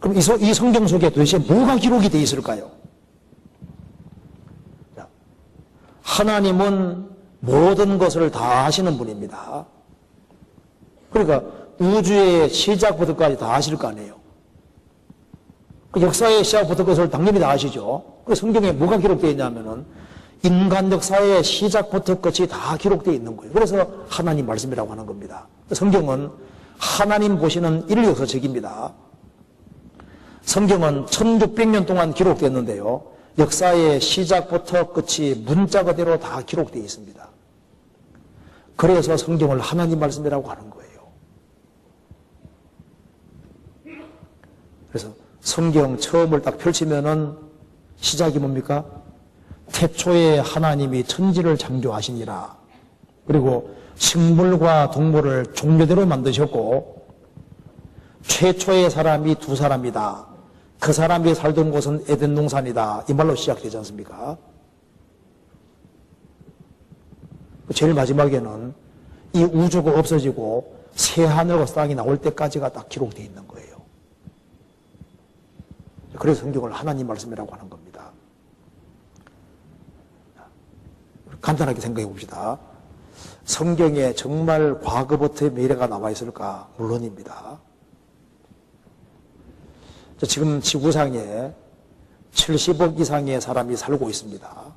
그럼 이, 서- 이 성경 속에 도대체 뭐가 기록이 되어 있을까요? 자, 하나님은 모든 것을 다 아시는 분입니다. 그러니까 우주의 시작부터까지 다 아실 거 아니에요. 그 역사의 시작부터 것을 당연히 다 아시죠. 그 성경에 뭐가 기록되어 있냐면은 인간 역사의 시작부터 끝이 다 기록되어 있는 거예요. 그래서 하나님 말씀이라고 하는 겁니다. 성경은 하나님 보시는 인류 역사책입니다. 성경은 1600년 동안 기록됐는데요. 역사의 시작부터 끝이 문자 그대로 다 기록되어 있습니다. 그래서 성경을 하나님 말씀이라고 하는 거예요. 그래서 성경 처음을 딱 펼치면은 시작이 뭡니까? 태초에 하나님이 천지를 창조하시니라. 그리고 식물과 동물을 종류대로 만드셨고 최초의 사람이 두 사람이다. 그 사람이 살던 곳은 에덴 동산이다. 이 말로 시작되지 않습니까? 제일 마지막에는 이 우주가 없어지고 새 하늘과 땅이 나올 때까지가 딱 기록되어 있는 거예요. 그래서 성경을 하나님 말씀이라고 하는 겁니다. 간단하게 생각해 봅시다. 성경에 정말 과거부터의 미래가 나와 있을까? 물론입니다. 자, 지금 지구상에 70억 이상의 사람이 살고 있습니다.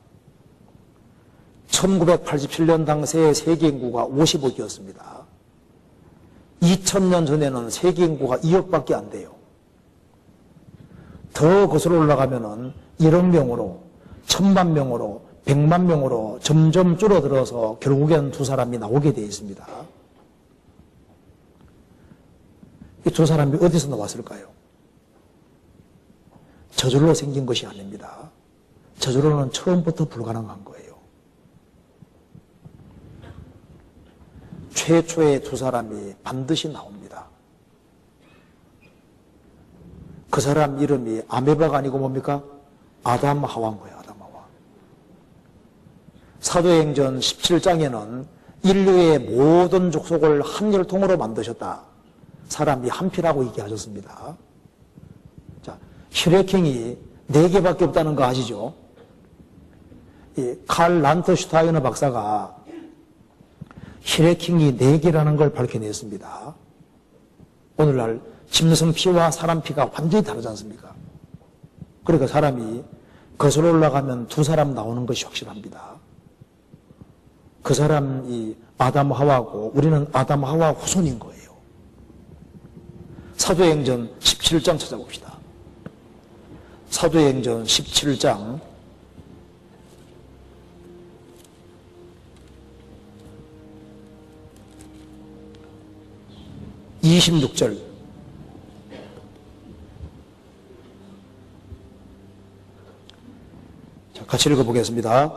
1987년 당시에 세계 인구가 50억이었습니다. 2000년 전에는 세계 인구가 2억밖에 안 돼요. 더 거슬러 올라가면은 1억 명으로, 1000만 명으로, 100만 명으로 점점 줄어들어서 결국엔 두 사람이 나오게 되어 있습니다. 이 두 사람이 어디서 나왔을까요? 저절로 생긴 것이 아닙니다. 저절로는 처음부터 불가능한 거예요. 최초의 두 사람이 반드시 나옵니다. 그 사람 이름이 아메바가 아니고 뭡니까? 아담 하와인 거예요, 아담 하와. 사도행전 17장에는 인류의 모든 족속을 한 혈통으로 만드셨다. 사람이 한 피라고 얘기하셨습니다. 자, 혈액형이 네 개밖에 없다는 거 아시죠? 이칼 란트슈타이너 박사가 혈액형이 네 개라는 걸 밝혀냈습니다. 오늘날 짐승 피와 사람 피가 완전히 다르지 않습니까? 그러니까 사람이 거슬러 올라가면 두 사람 나오는 것이 확실합니다. 그 사람이 아담 하와고 우리는 아담 하와 후손인 거예요. 사도행전 17장 찾아봅시다. 사도행전 17장 26절 자, 같이 읽어보겠습니다.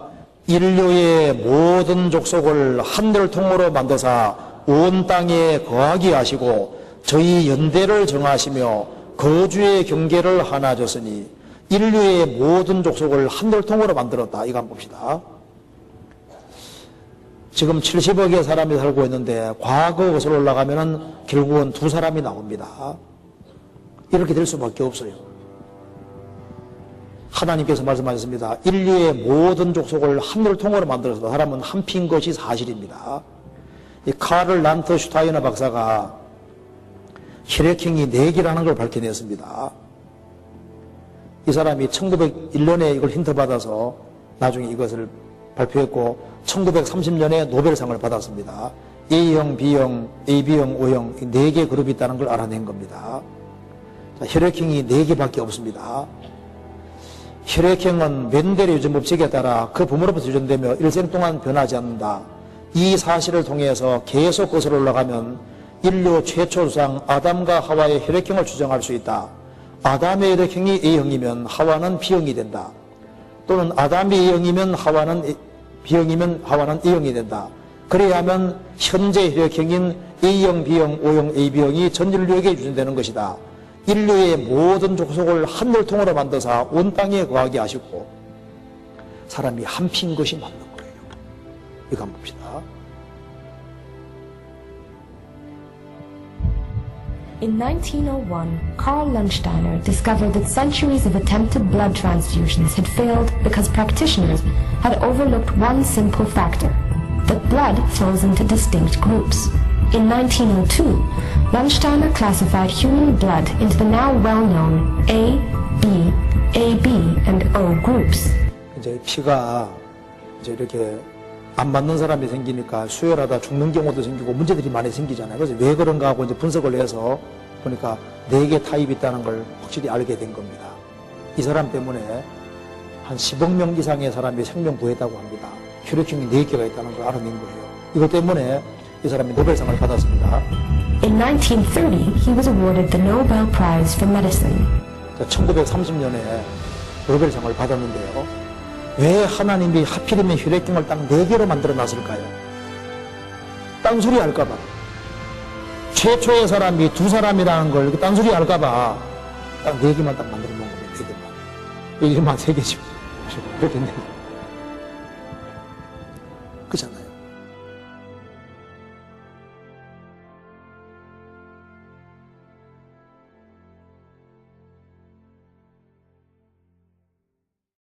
인류의 모든 족속을 한들통으로 만드사 온 땅에 거하게 하시고 저희 연대를 정하시며 거주의 경계를 하나 줬으니 인류의 모든 족속을 한들통으로 만들었다. 이거 한번 봅시다. 지금 70억의 사람이 살고 있는데 과거 것으로 올라가면은 결국은 두 사람이 나옵니다. 이렇게 될 수밖에 없어요. 하나님께서 말씀하셨습니다. 인류의 모든 족속을 한물통으로 만들어서 사람은 한 피인 것이 사실입니다. 이 카를 란트 슈타이너 박사가 혈액형이 네 개라는 걸 밝혀냈습니다. 이 사람이 1901년에 이걸 힌트 받아서 나중에 이것을 발표했고 1930년에 노벨상을 받았습니다. A형, B형, AB형, O형 네 개 그룹이 있다는 걸 알아낸 겁니다. 자, 혈액형이 네 개밖에 없습니다. 혈액형은 멘델의 유전 법칙에 따라 그 부모로부터 유전되며 일생 동안 변하지 않는다. 이 사실을 통해서 계속 거슬러 올라가면 인류 최초 조상 아담과 하와의 혈액형을 추정할 수 있다. 아담의 혈액형이 A형이면 하와는 B형이 된다. 또는 아담이 A형이면 하와는 B형이면 하와는 A형이 된다. 그래야 하면 현재 혈액형인 A형, B형, O형, AB형이 전 인류에게 유전되는 것이다. 인류의 모든 족속을 한 혈통으로 만드사 온 땅에 거하게 하시고 사람이 한 피인 것이 맞는 거예요. 이거 한번 봅시다. In 1901, Karl Landsteiner discovered that centuries of attempted blood transfusions had failed because practitioners had overlooked one simple factor that blood flows into distinct groups. In 1902, Landsteiner classified human blood into the now well known A, B, AB, and O groups. 이제 피가 이제 이렇게 안 맞는 사람이 생기니까 수혈하다 죽는 경우도 생기고 문제들이 많이 생기잖아요. 그래서 왜 그런가 하고 이제 분석을 해서 보니까 네 개 타입이 있다는 걸 확실히 알게 된 겁니다. 이 사람 때문에 한 10억 명 이상의 사람이 생명 구했다고 합니다. 혈액형이 네 개가 있다는 걸 알아낸 거예요. 이것 때문에 이 사람이 노벨상을 받았습니다. In 1930, he was awarded the Nobel Prize for Medicine. 1930년에 노벨상을 받았는데요. 왜 하나님이 하필이면 혈액형을 딱 네 개로 만들어 놨을까요? 딴소리 할까봐. 최초의 사람이 두 사람이라는 걸 딴소리 할까봐 딱 네 개만 딱 만들어 놓은 거예요. 네 개만. 네 일만 세 개죠. 그렇게 네 개. 그렇잖아요.